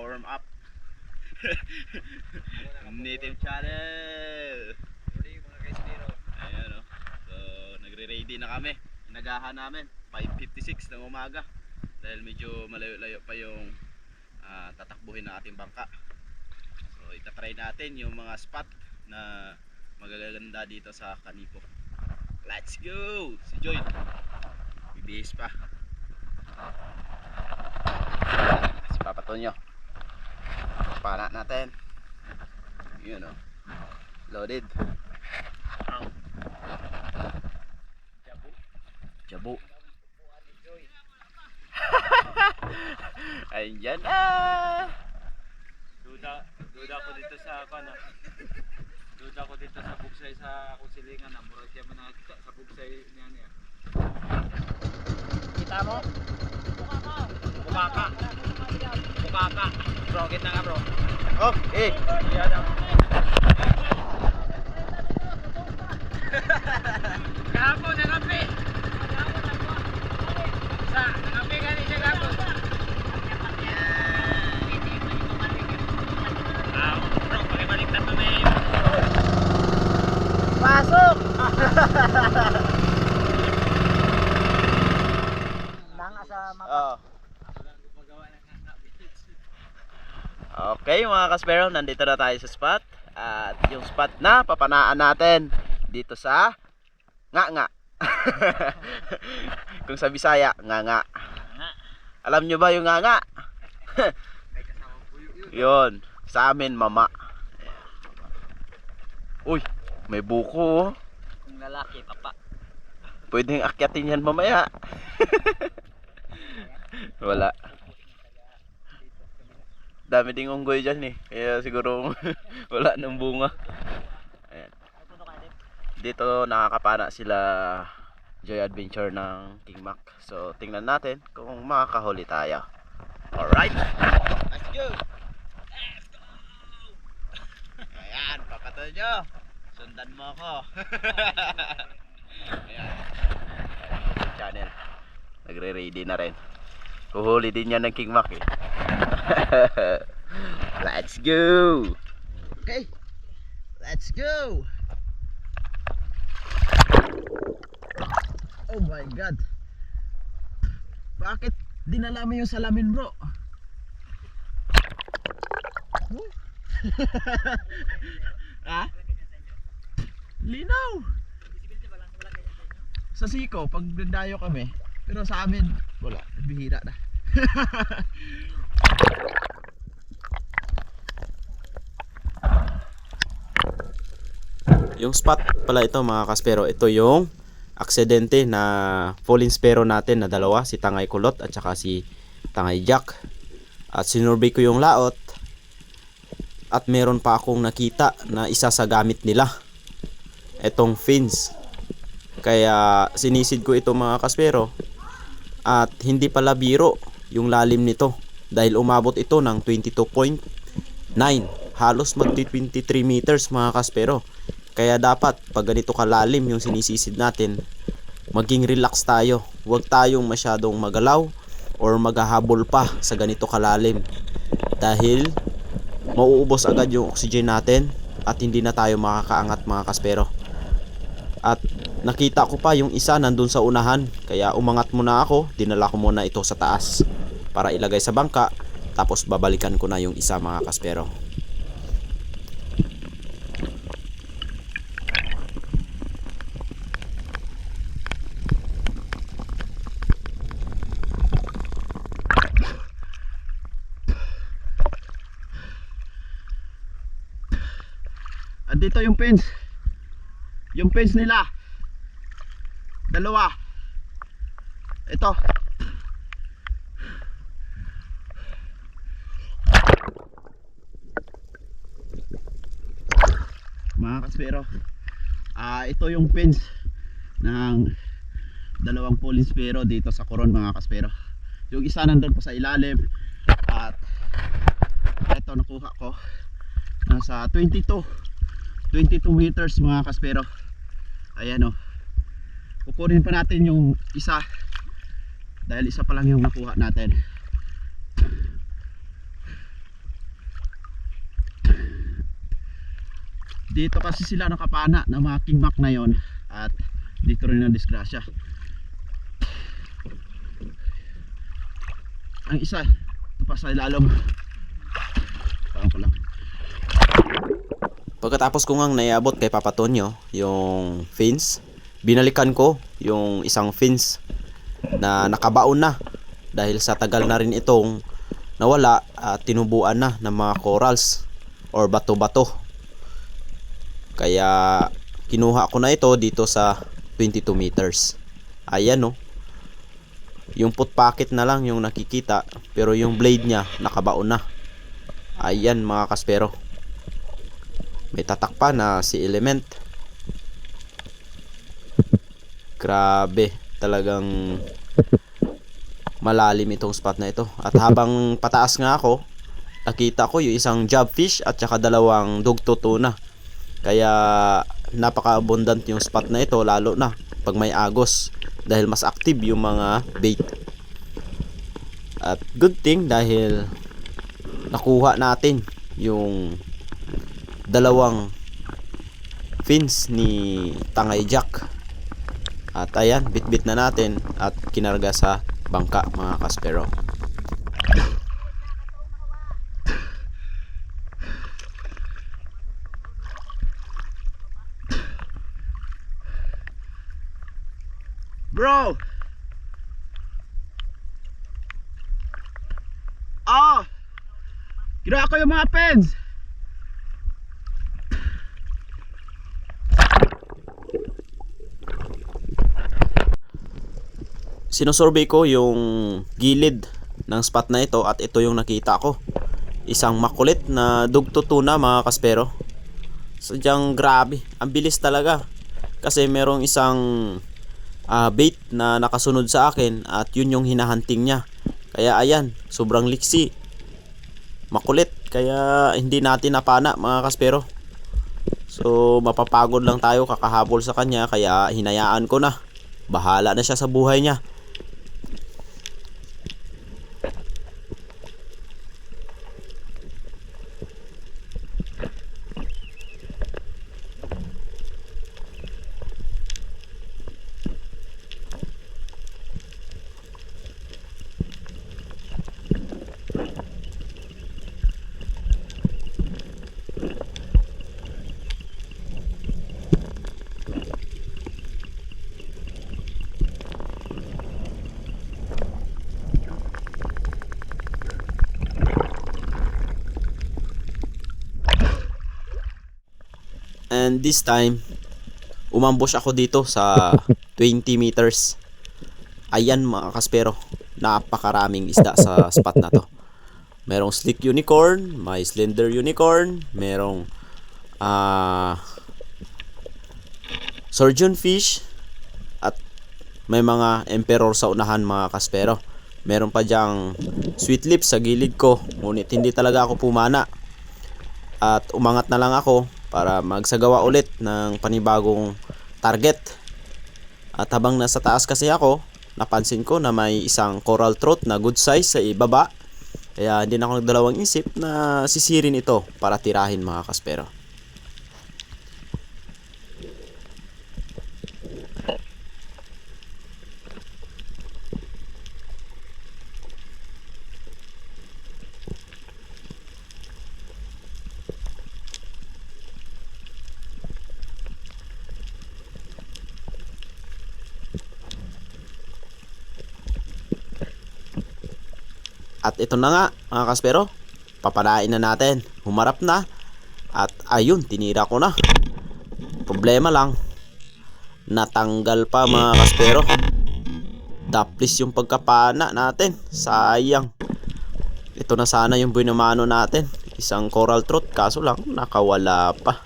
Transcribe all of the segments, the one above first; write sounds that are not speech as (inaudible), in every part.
Mag-warm up. (laughs) Native channel. Ayan o. So, nagre-ready na kami. Inagahan namin. 5.56 ng umaga. Dahil medyo malayo-layo pa yung ah, tatakbuhin ng ating bangka. So, itatry natin yung mga spot na magaganda dito sa Kanipo. Let's go! Si Joy. Bibihis pa. Si Papa Tonyo. Pana natin. Yun o. Loaded. Jabu. (laughs) Ayan na. Duda, duda ko dito sa ano. Duda ko dito sa bugsay sa kusilingan na murag siya manakita sa bugsay niya niya. Kita mo? Bukaka. Bukaka. Bro, kita nga bro. Oh, eh. Yan (laughs) ang Kahapon, nangapi. Sa, nangapi ka ni siya kahapon. Ah, bro, pakibaliktad mo may Pasok! Nanga sa mapa. Oh. Okay mga kaspero, nandito na tayo sa spot. At yung spot na papanaan natin Dito sa Nga nga. (laughs) Kung sa Bisaya, nga nga. Alam nyo ba yung nga nga? Yun, sa amin mama. Uy, may buko oh. Yung lalaki, papa. Pwedeng akyatin yan mamaya. (laughs) Wala Dami ding unggoy dyan eh. Kaya siguro (laughs) wala ng bunga. Ayan. Dito nakakapana sila Joy Adventure ng King Mac. So tingnan natin kung makakahuli tayo. Alright. Let's go. Let's go. Ayan, papatol nyo. Sundan mo ako. (laughs) Ayan. YouTube channel. Nagre-ready na rin Huhuli din yan ng King Mac eh. (laughs) Let's go! Okay. Let's go. Oh my god. Bakit dinala mo yung salamin bro? (laughs) Ha? Linaw! Sa Siko pag dayo kami Pero sa amin wala Bihira na Yung spot pala ito mga kaspero, ito yung aksidente na falling sparrow natin na dalawa, si Tangay Kulot at saka si Tangay Jack. At sinurvey ko yung laot at meron pa akong nakita na isa sa gamit nila. Etong fins. Kaya sinisid ko ito mga kaspero at hindi pala biro yung lalim nito dahil umabot ito ng 22.9 halos magti 23 meters mga kaspero. Kaya dapat pag ganito kalalim yung sinisisid natin maging relax tayo. Huwag tayong masyadong magalaw or maghahabol pa sa ganito kalalim. Dahil mauubos agad yung oxygen natin at hindi na tayo makakaangat mga kaspero. At nakita ko pa yung isa nandun sa unahan kaya umangat muna ako dinala ko muna ito sa taas para ilagay sa bangka tapos babalikan ko na yung isa mga kaspero Andito yung pins. Yung pins nila. Dalawa. Ito. Mga kaspero. Ah, ito yung pins ng dalawang pero dito sa Coron mga kaspero. Yung isa nandun pa sa ilalim at ito nakuha ko nasa 22 22 meters mga kaspero ayan o kukunin pa natin yung isa. Dahil isa pa lang yung nakuha natin. Dito kasi sila nakapana ng mga kingmak na yon. At dito rin ang disgrasya. Ang isa ito pa sa ilalim parang ko lang. Pagkatapos ko ngang naiabot kay Papa Tonyo yung fins, binalikan ko yung isang fins na nakabaon na dahil sa tagal na rin itong nawala at tinubuan na ng mga corals or bato-bato kaya kinuha ko na ito dito sa 22 meters. Ayan no. Yung foot pocket na lang yung nakikita pero yung blade niya nakabaon na. Ayan mga kaspero. May tatak pa na si element. Grabe, talagang malalim itong spot na ito. At habang pataas nga ako, nakita ko yung isang jobfish at saka dalawang dugto tuna. Kaya napaka-abundant yung spot na ito lalo na pag may agos dahil mas active yung mga bait. At good thing dahil nakuha natin yung dalawang fins ni Tangay Jack. At ayan, bit-bit na natin at kinarga sa bangka mga kaspero. Bro! Ah! Ginawa ko yung mga pens! Sinusurvey ko yung gilid ng spot na ito at ito yung nakita ko. Isang makulit na dugto tuna mga kaspero. Sadyang grabe. Ang bilis talaga. Kasi merong isang ah, bait na nakasunod sa akin at yun yung hinahunting niya. Kaya ayan, sobrang liksi. Makulit, kaya hindi natin napana mga kaspero. So mapapagod lang tayo kakahabol sa kanya kaya hinayaan ko na. Bahala na siya sa buhay niya. And this time, umambush ako dito sa (laughs) 20 meters. Ayan mga kaspero, napakaraming isda sa (laughs) spot na to. Merong slick unicorn, may slender unicorn, merong ah surgeon fish, at may mga emperor sa unahan mga kaspero. Meron pa diyang sweet lips sa gilid ko, ngunit hindi talaga ako pumana. At umangat na lang ako para magsagawa ulit ng panibagong target. At habang nasa taas kasi ako, napansin ko na may isang coral trout na good size sa ibaba. Kaya hindi na ako nagdalawang isip na sisirin ito para tirahin mga kaspero. At ito na nga mga kaspero, papalain na natin. Humarap na. At ayun, tinira ko na. Problema lang, natanggal pa mga kaspero. Daplis yung pagkapana natin. Sayang. Ito na sana yung binumano natin. Isang coral trout kaso lang nakawala pa.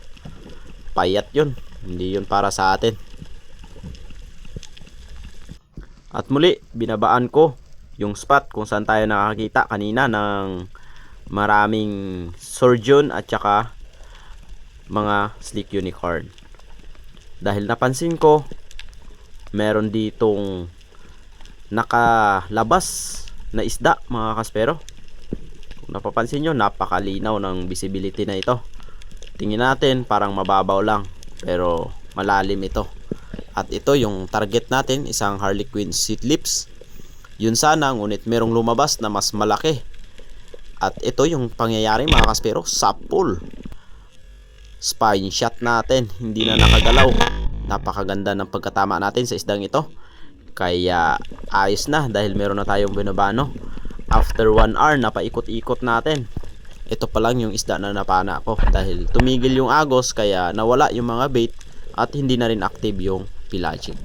Payat yun. Hindi yun para sa atin. At muli, binabaan ko yung spot kung saan tayo nakakita kanina ng maraming surgeon at saka mga slick unicorn. Dahil napansin ko, meron ditong nakalabas na isda mga kaspero. Kung napapansin nyo, napakalinaw ng visibility na ito. Tingin natin parang mababaw lang pero malalim ito. At ito yung target natin, isang Harlequin seed lips. Yun sana, ngunit merong lumabas na mas malaki. At ito yung pangyayari mga kaspero, sapul. Spine shot natin, hindi na nakagalaw. Napakaganda ng pagkatama natin sa isdang ito. Kaya ayos na dahil meron na tayong binabano. After 1 hour, napaikot-ikot natin. Ito pa lang yung isda na napana ko dahil tumigil yung agos kaya nawala yung mga bait at hindi na rin active yung pelagic.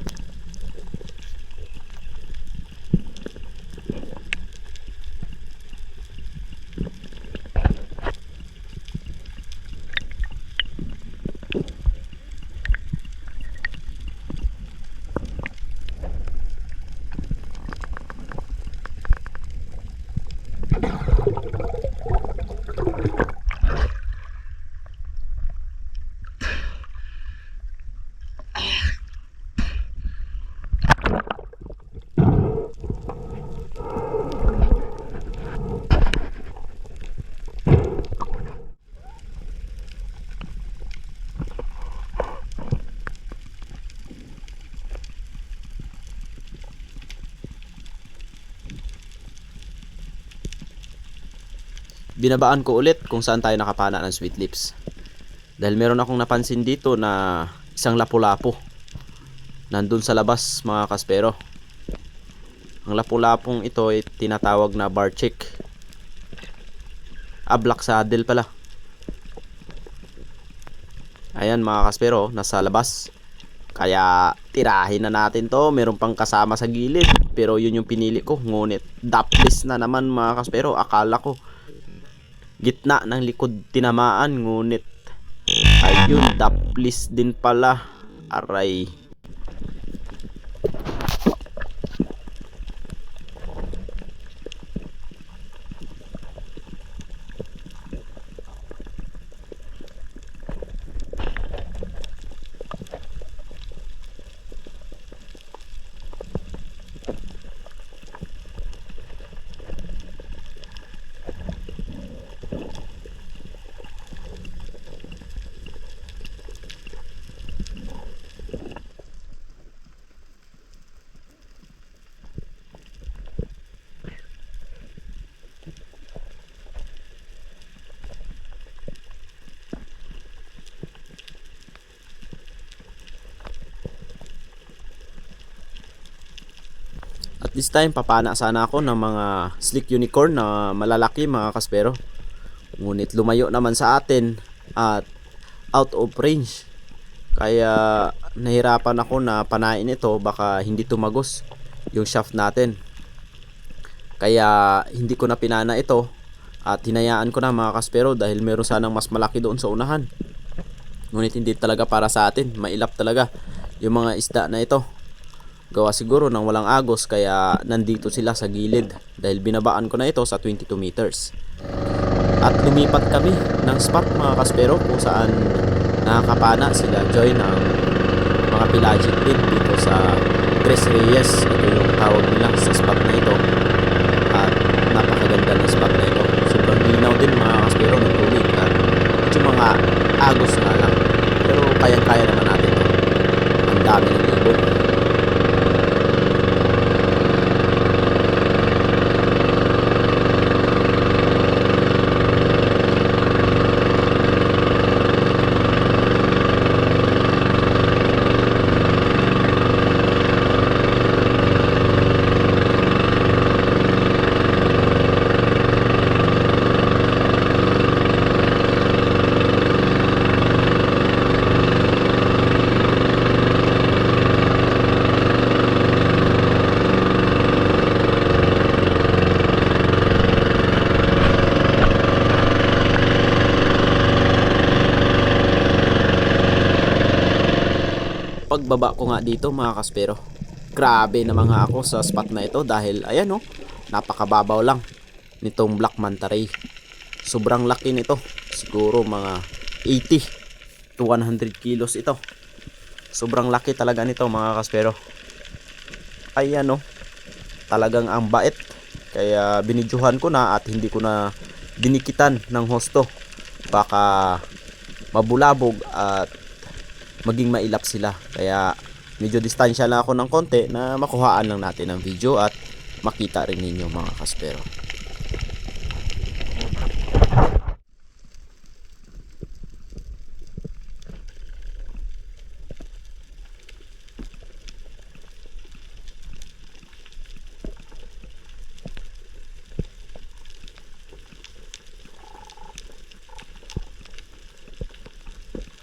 Binabaan ko ulit kung saan tayo nakapana ng sweet lips. Dahil meron akong napansin dito na isang lapu-lapu. Nandun sa labas mga kaspero. Ang lapu-lapong ito ay tinatawag na bar chick. Ah, saddle pala. Ayan mga kaspero, nasa labas. Kaya tirahin na natin to. Meron pang kasama sa gilid. Pero yun yung pinili ko. Ngunit daplis na naman mga kaspero. Akala ko gitna ng likod tinamaan ngunit ayun daplis din pala. Aray this time, papana sana ako ng mga slick unicorn na malalaki mga kaspero. Ngunit lumayo naman sa atin at out of range. Kaya nahirapan ako na panain ito baka hindi tumagos yung shaft natin. Kaya hindi ko na pinana ito at hinayaan ko na mga kaspero dahil meron sanang mas malaki doon sa unahan. Ngunit hindi talaga para sa atin, mailap talaga yung mga isda na ito. Gawa siguro ng walang agos kaya nandito sila sa gilid dahil binabaan ko na ito sa 22 meters. At lumipat kami ng spot mga kaspero kung saan nakakapana sila Joy ng mga pelagic din dito sa Tres Reyes. Ito yung tawag nila sa spot na ito. At napakaganda ng spot na ito. Sobrang linaw din mga kaspero ng tubig at medyo mga agos nga lang. Pero kayang-kaya naman natin ito. Ang dami ng ibon. Pagbaba ko nga dito mga kaspero. Grabe na mga ako sa spot na ito dahil ayan oh napakababaw lang nitong black manta ray. Sobrang laki nito. Siguro mga 80 to 100 kilos ito. Sobrang laki talaga nito mga kaspero. Ayan oh talagang ang bait. Kaya binidyohan ko na at hindi ko na dinikitan ng hosto. Baka mabulabog at maging mailap sila. Kaya medyo distansya lang ako ng konti na makuhaan lang natin ang video at makita rin ninyo mga kaspero.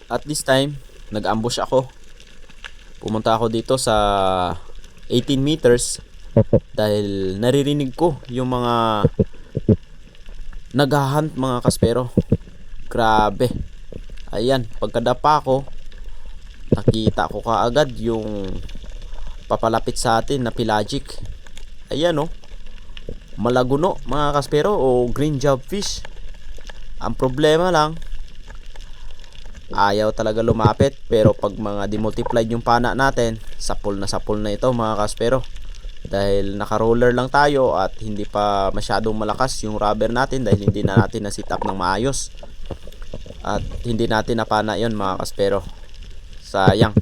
At this time, nag-ambush ako. Pumunta ako dito sa 18 meters dahil naririnig ko yung mga naghahunt mga kaspero. Grabe. Ayan, pagkadapa ko, nakita ko kaagad yung papalapit sa atin na pelagic. Ayan oh. Malaguno mga kaspero o green job fish. Ang problema lang, ayaw talaga lumapit pero pag mga demultiplied yung pana natin sapol na sapol na ito mga kaspero. Dahil naka roller lang tayo at hindi pa masyadong malakas yung rubber natin dahil hindi na natin na sit up ng maayos. At hindi natin napana yon mga kaspero. Sayang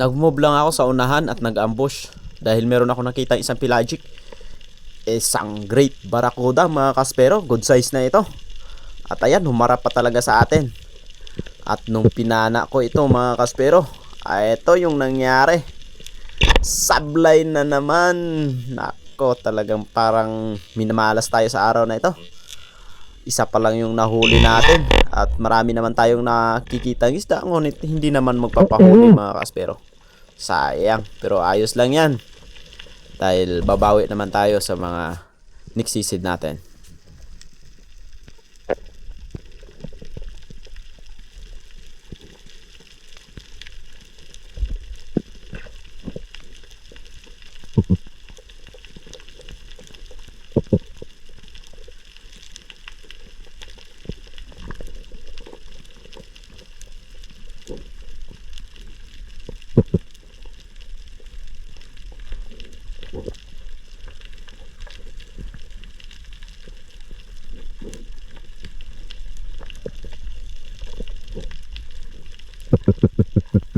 Nag-move lang ako sa unahan at nag-ambush dahil meron ako nakita isang pelagic. Isang great barracuda mga kaspero. Good size na ito. At ayan, humarap pa talaga sa atin. At nung pinana ko ito mga kaspero, ay ito yung nangyari. Sablay na naman. Nako, talagang parang minamalas tayo sa araw na ito. Isa pa lang yung nahuli natin. At marami naman tayong nakikita ng isda. Ngunit hindi naman magpapahuli mga kaspero. Sayang. Pero ayos lang yan. Dahil babawi naman tayo sa mga niksisid natin.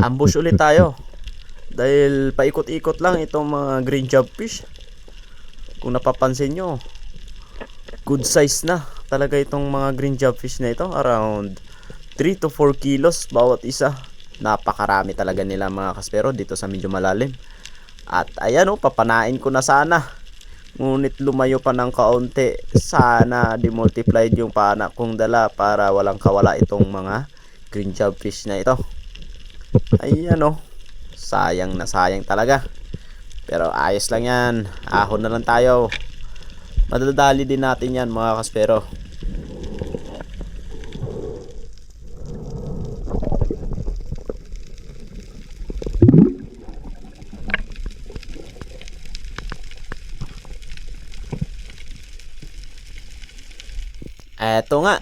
Ambush ulit tayo. Dahil paikot-ikot lang itong mga green job fish. Kung napapansin nyo, good size na talaga itong mga green job fish na ito. Around 3 to 4 kilos bawat isa. Napakarami talaga nila mga kaspero dito sa medyo malalim. At ayan o, papanain ko na sana. Ngunit lumayo pa ng kaunti. Sana demultiplied yung pana kong dala para walang kawala itong mga green job fish na ito. Ayan o. Sayang na sayang talaga. Pero ayos lang yan. Ahon na lang tayo. Madadali din natin yan mga kaspero. Eto nga.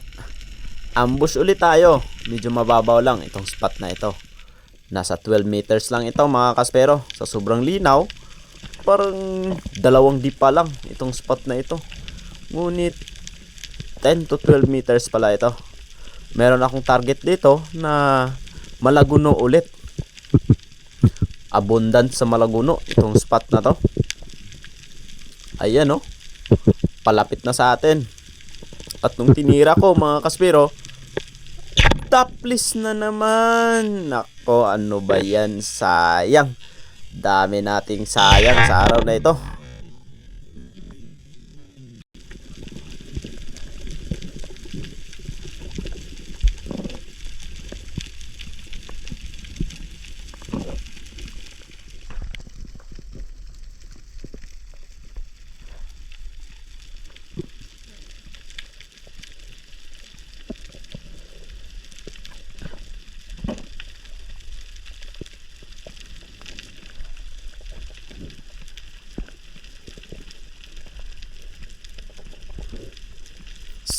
Ambush ulit tayo. Medyo mababaw lang itong spot na ito. Nasa 12 meters lang ito mga kaspero. Sa sobrang linaw, parang dalawang di pa lang itong spot na ito. Ngunit 10 to 12 meters pala ito. Meron akong target dito na malaguno ulit. (laughs) Abundant sa malaguno itong spot na to. Ayan oh. Palapit na sa atin. At nung tinira ko mga kaspero, topless na naman. Nako, ano ba yan? Sayang. Dami nating sayang sa araw na ito.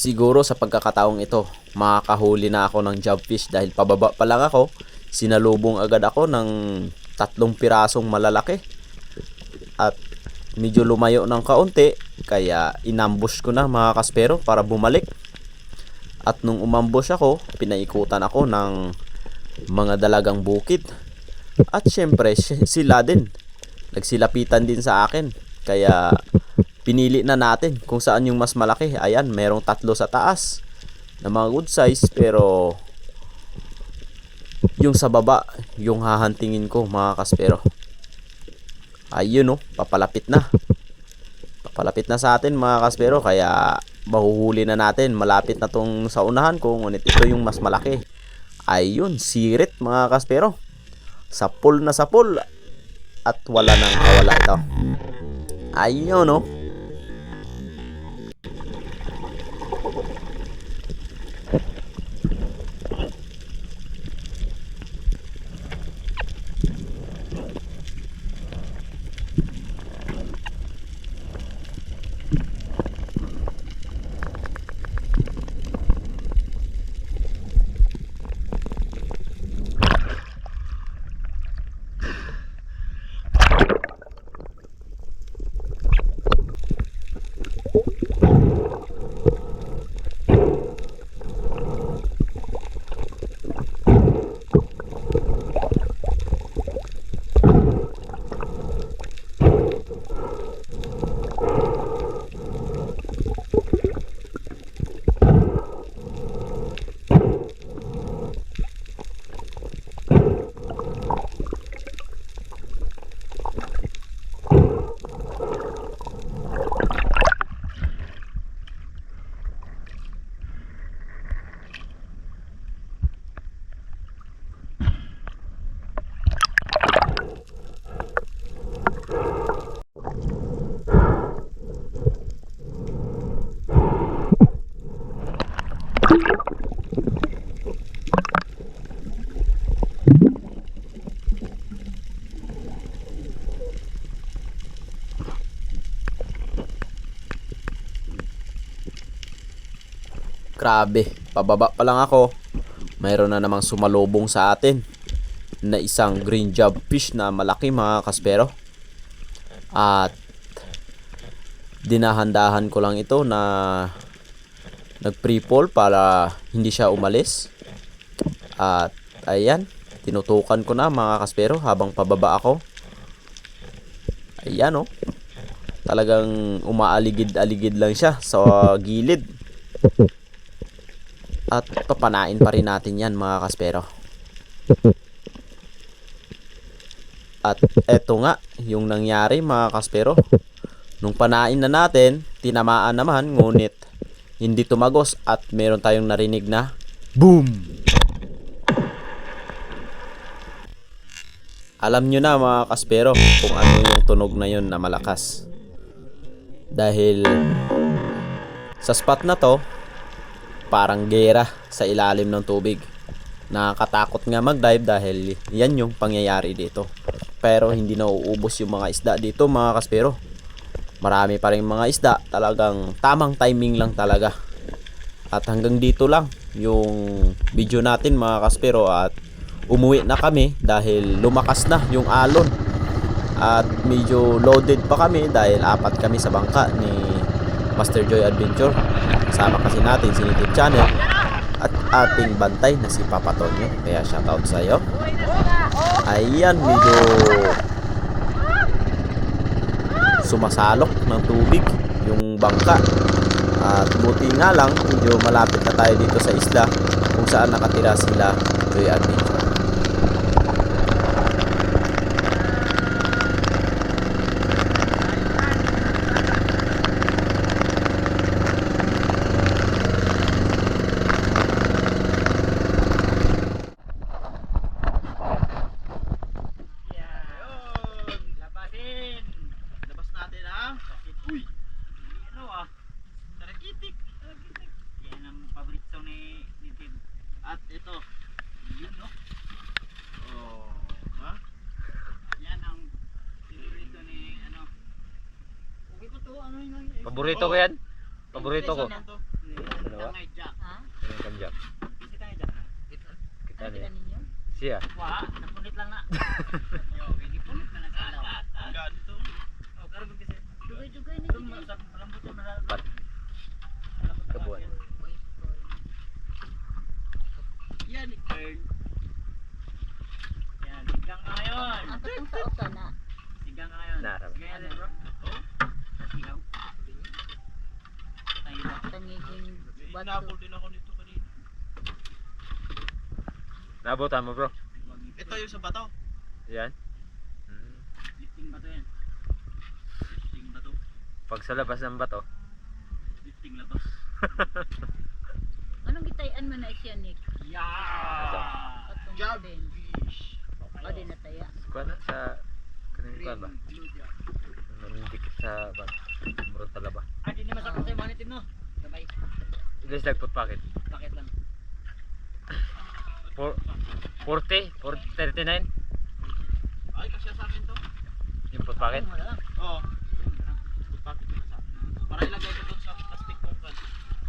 Siguro sa pagkakataong ito, makakahuli na ako ng jobfish dahil pababa pa lang ako, sinalubong agad ako ng tatlong pirasong malalaki. At medyo lumayo ng kaunti, kaya inambush ko na mga kaspero para bumalik. At nung umambush ako, pinaikutan ako ng mga dalagang bukid. At syempre, sy- sila din. Nagsilapitan din sa akin. Kaya pinili na natin kung saan yung mas malaki. Ayan, merong tatlo sa taas na mga good size pero yung sa baba, yung hahantingin ko mga kaspero. Ayun oh, papalapit na. Papalapit na sa atin mga kaspero kaya mahuhuli na natin. Malapit na tong sa unahan ko ngunit ito yung mas malaki. Ayun, sirit mga kaspero. Sa pool na sa pool at wala nang kawala ito. Ayun oh. Grabe, pababa pa lang ako. Mayroon na namang sumalubong sa atin na isang green job fish na malaki mga kaspero. At dinahandahan ko lang ito na nag pre-fall para hindi siya umalis. At ayan, tinutukan ko na mga kaspero habang pababa ako. Ayan oh. Talagang umaaligid-aligid lang siya sa gilid. At papanain pa rin natin yan mga kaspero. At eto nga, yung nangyari mga kaspero. Nung panain na natin, tinamaan naman, ngunit hindi tumagos at meron tayong narinig na BOOM! Alam nyo na mga kaspero kung ano yung tunog na yun na malakas. Dahil sa spot na to, parang gera sa ilalim ng tubig. Nakakatakot nga mag-dive dahil yan yung pangyayari dito. Pero hindi na uubos yung mga isda dito mga kaspero. Marami pa rin mga isda, talagang tamang timing lang talaga. At hanggang dito lang yung video natin mga kaspero at umuwi na kami dahil lumakas na yung alon. At medyo loaded pa kami dahil apat kami sa bangka ni Master Joy Adventure. Kasama kasi natin si YouTube channel at ating bantay na si Papa Tonyo. Kaya shoutout sa iyo. Ayan, medyo sumasalok ng tubig yung bangka. At buti nga lang, medyo malapit na tayo dito sa isla kung saan nakatira sila Joy Adventure. Yun, no? Oh, yan ang favorito ni, ano? Okay ko to, ano yun? Paborito ko oh. yan? Paborito ko. Ano ba? Tangay Jack. Ha? Ano kang Jack? Kasi tangay Kita niya. Siya. Wa, napunit lang na. (laughs) Yo, hindi punit na lang oh, sa ilaw. Ang ganito. Oh, karong kasi. Dugay-dugay na. Malambot na malambot. Kabuan. Yan, Kern. Yan, sigang ka ngayon. Ang katong sa usa na. Sigang ka ngayon. Narap. Sigang yan, bro. Oh. Sigaw. Tayo ba? Tangiging bato. Inabol din ako nito kanina. Nabutan mo bro. Ito yung sa bato. Yan. Mm. Lifting ba to yan? Lifting ba to? Pag sa labas ng bato. Lifting la to. (laughs) Anong gitayan man na siya Nick? Fish. O din na taya. Kuha na sa kanina kuha ba? Nanindikit sa ba? Talaba. Ah, di naman sa manitin no? Sabay. Guys, nagput packet. Bakit lang? For 40, 40, 39 Ay, kasya sa akin to. yung put packet. Wala lang. Oo. Na sa akin? Para ilagay ko doon sa plastic kong kan.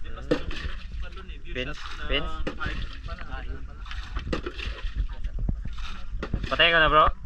May plastic kong kan doon eh. Pins? Pins? Patay ka na bro.